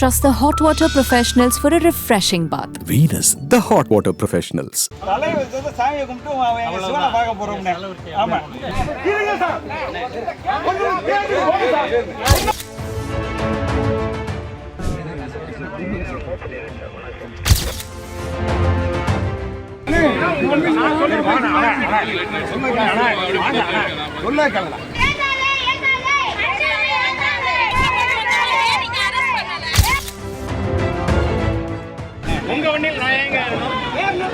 Trust the hot water professionals for a refreshing bath. Venus, the hot water professionals. தலை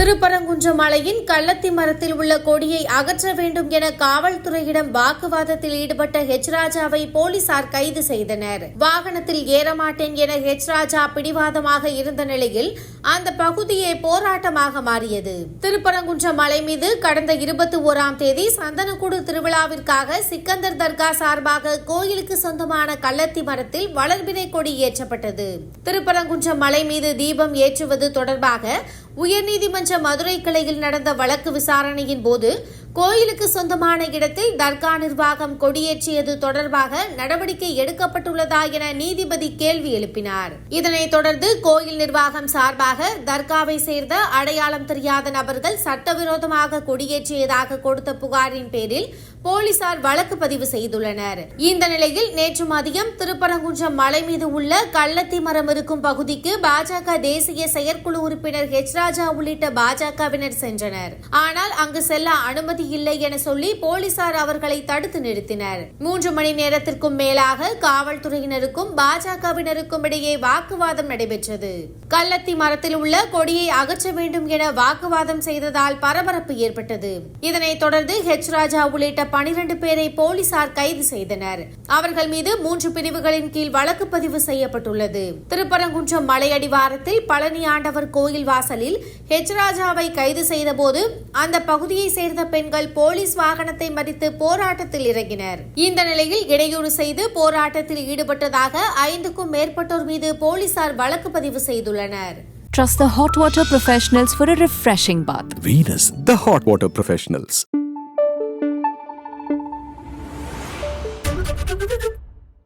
திருப்பரங்குன்றம் மலையின் கள்ளத்தி மரத்தில் உள்ள கொடியை அகற்ற வேண்டும் என காவல்துறையிடம் வாக்குவாதத்தில் ஈடுபட்ட ஹெச் ராஜாவை போலீசார் கைது செய்தனர். வாகனத்தில் ஏறமாட்டேன் என ஹெச் ராஜா பிடிவாதமாக இருந்த நிலையில் அந்த பகுதியே போராட்டமாக மாறியது. திருப்பரங்குன்றம் மலை மீது கடந்த இருபத்தி ஓராம் தேதி சந்தனக்கூடு திருவிழாவிற்காக சிக்கந்தர் தர்கா சார்பாக கோயிலுக்கு சொந்தமான கள்ளத்தி மரத்தில் வளர்பினை கொடி ஏற்றப்பட்டது. திருப்பரங்குன்றம் மலை மீது தீபம் ஏற்றுவது தொடர்பாக உயர்நீதிமன்ற மதுரை கிளையில் நடந்த வழக்கு விசாரணையின் போது கோயிலுக்கு சொந்தமான இடத்தில் தர்கா நிர்வாகம் கொடியேற்றியது தொடர்பாக நடவடிக்கை எடுக்கப்பட்டுள்ளதா என நீதிபதி கேள்வி எழுப்பினார். இதனைத் தொடர்ந்து கோயில் நிர்வாகம் சார்பாக தர்காவை சேர்ந்த அடையாளம் தெரியாத நபர்கள் சட்டவிரோதமாக கொடியேற்றியதாக கொடுத்த புகாரின் பேரில் போலீசார் வழக்கு பதிவு செய்துள்ளனர். இந்த நிலையில் நேற்று மதியம் திருப்பரங்குன்றம் மலை மீது உள்ள கள்ளத்தி மரம் இருக்கும் பகுதிக்கு பாஜக தேசிய செயற்குழு உறுப்பினர் ஹெச் ராஜா உள்ளிட்ட பாஜகவினர் சென்றனர். ஆனால் அங்கு செல்ல அனுமதி அனுமதி இல்லை என சொல்லி போலீசார் அவர்களை தடுத்து நிறுத்தினர். மூன்று மணி நேரத்திற்கும் மேலாக காவல்துறையினருக்கும் பாஜகவினருக்கும் இடையே வாக்குவாதம் நடைபெற்றது. கள்ளத்தி மரத்தில் உள்ள கொடியை அகற்ற வேண்டும் என வாக்குவாதம் செய்ததால் பரபரப்பு ஏற்பட்டது. இதனைத் தொடர்ந்து ஹெச் ராஜா உள்ளிட்ட பனிரெண்டு பேரை போலீசார் கைது செய்தனர். அவர்கள் மீது மூன்று பிரிவுகளின் கீழ் வழக்கு பதிவு செய்யப்பட்டுள்ளது. திருப்பரங்குன்றம் மலையடிவாரத்தில் பழனி ஆண்டவர் கோயில் வாசலில் ஹெச் ராஜாவை கைது செய்தபோது அந்த பகுதியை சேர்ந்த பெண் பெண்கள் போலீஸ் வாகனத்தை மறித்து போராட்டத்தில் இறங்கினர் இந்த நிலையில் இடையூறு செய்து போராட்டத்தில் ஈடுபட்டதாக ஐந்துக்கும் மேற்பட்டோர் மீது போலீசார் வழக்கு பதிவு செய்துள்ளனர் Trust the hot water professionals for a refreshing bath. Venus, the hot water professionals.